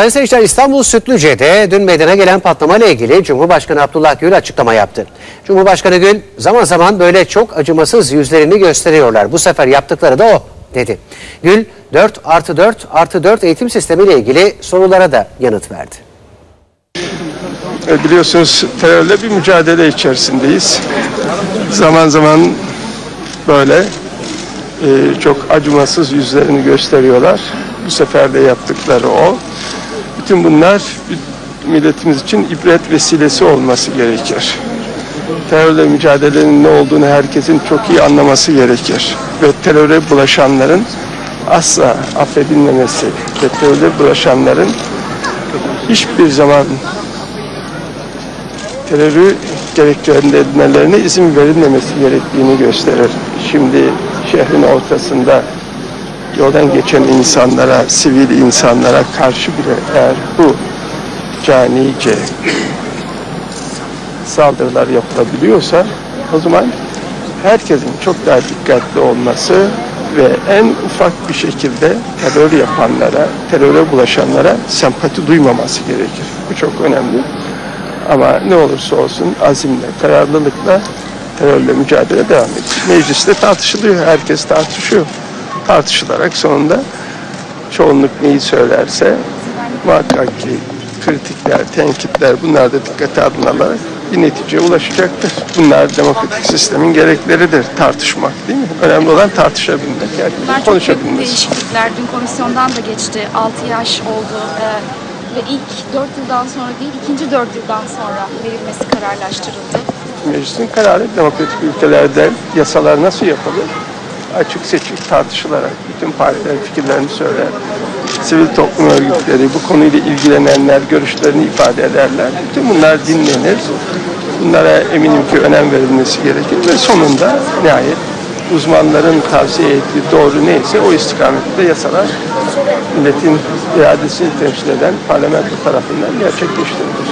Sayın seyirciler İstanbul Sütlüce'de dün meydana gelen patlamayla ilgili Cumhurbaşkanı Abdullah Gül açıklama yaptı. Cumhurbaşkanı Gül zaman zaman böyle çok acımasız yüzlerini gösteriyorlar. Bu sefer yaptıkları da o dedi. Gül 4 artı 4 artı 4 eğitim sistemiyle ilgili sorulara da yanıt verdi. E, Biliyorsunuz terörle bir mücadele içerisindeyiz. Zaman zaman böyle e, çok acımasız yüzlerini gösteriyorlar. Bu sefer de yaptıkları o. Bütün bunlar milletimiz için ibret vesilesi olması gerekir. Terörle mücadelenin ne olduğunu herkesin çok iyi anlaması gerekir. Ve teröre bulaşanların asla affedilmemesi ve teröre bulaşanların hiçbir zaman terörü gerektirenlerine izin verilmemesi gerektiğini gösterir. Şimdi şehrin ortasında yoldan geçen insanlara, sivil insanlara karşı bile eğer bu canice saldırılar yapılabiliyorsa o zaman herkesin çok daha dikkatli olması ve en ufak bir şekilde terör yapanlara, teröre bulaşanlara sempati duymaması gerekir. Bu çok önemli. Ama ne olursa olsun azimle, kararlılıkla terörle mücadele devam ediyor. Mecliste tartışılıyor, herkes tartışıyor. Tartışılarak sonunda çoğunluk neyi söylerse muhakkak ki kritikler, tenkitler bunlar da dikkate alınarak bir neticeye ulaşacaktır. Bunlar demokratik sistemin gerekleridir. Tartışmak değil mi? Önemli olan tartışabilmek, Bunlar herkesin çok büyük değişiklikler. Dün komisyondan da geçti. 6 yaş oldu. Ee, ve ilk 4 yıldan sonra değil, ikinci 4 yıldan sonra verilmesi kararlaştırıldı. Meclisin kararı demokratik ülkelerde yasalar nasıl yapılır? Açık seçik tartışılarak bütün partiler fikirlerini söyler. Sivil toplum örgütleri, bu konuyla ilgilenenler görüşlerini ifade ederler. Bütün bunlar dinlenir. Bunlara eminim ki önem verilmesi gerekir ve sonunda nihayet uzmanların tavsiye ettiği doğru neyse o istikamette yasalar milletin iradesini temsil eden parlamento tarafından gerçekleştirilir.